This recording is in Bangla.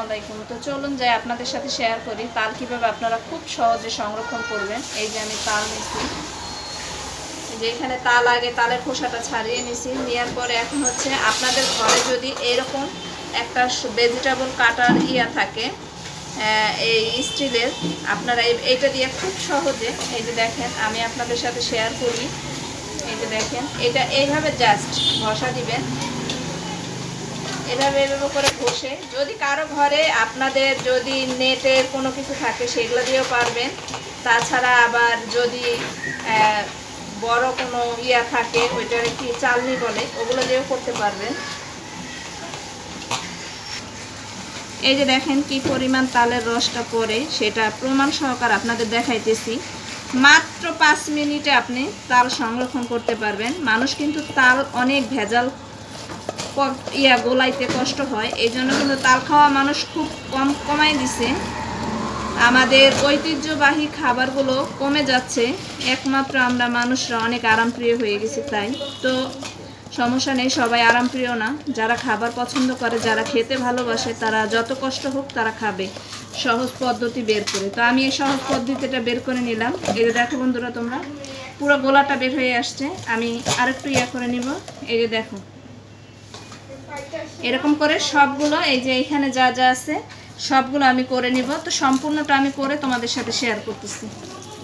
আলাইকুম। তো চলুন যাই আপনাদের সাথে শেয়ার করি তাল কীভাবে আপনারা খুব সহজে সংরক্ষণ করবেন। এই যে আমি তাল নিছি। যে এখানে তাল আগে তালের খোসাটা ছাড়িয়ে নিছি। নেওয়ার পরে এখন হচ্ছে আপনাদের ঘরে যদি এরকম একটা ভেজিটেবল কাটার ইয়া থাকে এই স্টিলের, আপনারা এই- এইটা দিয়ে খুব সহজে, এই যে দেখেন, আমি আপনাদের সাথে শেয়ার করি। এই যে দেখেন, এটা এইভাবে জাস্ট ঘষা দিবেন। এভাবে এভাবে করে ঘষে। যদি কারও ঘরে আপনাদের যদি নেটের কোনো কিছু থাকে, সেগুলো দিয়েও পারবেন। তাছাড়া আবার যদি বড় কোনো ইয়া থাকে, ওইটার কি চালনি বলে, ওগুলো দিয়েও করতে পারবেন। এই যে দেখেন কি পরিমাণ তালের রসটা পরে সেটা প্রমাণ সহকার আপনাদের দেখাইতেছি। মাত্র পাঁচ মিনিটে আপনি তাল সংরক্ষণ করতে পারবেন। মানুষ কিন্তু তাল অনেক ভেজাল ইয়া গোলাইতে কষ্ট হয়। এই জন্য কিন্তু তাল খাওয়া মানুষ খুব কম কমাই দিছে। আমাদের ঐতিহ্যবাহী খাবারগুলো কমে যাচ্ছে। একমাত্র আমরা মানুষরা অনেক আরামপ্রিয় হয়ে গেছি তাই। তো সমস্যা নেই, সবাই আরামপ্রিয় না। যারা খাবার পছন্দ করে, যারা খেতে ভালোবাসে, তারা যত কষ্ট হোক তারা খাবে। সহজ পদ্ধতি বের করে। তো আমি এই সহজ পদ্ধতিটা বের করে নিলাম। এই যে দেখো বন্ধুরা তোমরা, পুরো গোলাটা বের হয়ে আসছে। আমি আরেকটু ইয়া করে নিব। এই যে দেখো। এরকম করে সবগুলো, এই যে এখানে যা যা আছে, সবগুলো আমি করে নিব। তো সম্পূর্ণটা আমি করে তোমাদের সাথে শেয়ার করতেছি।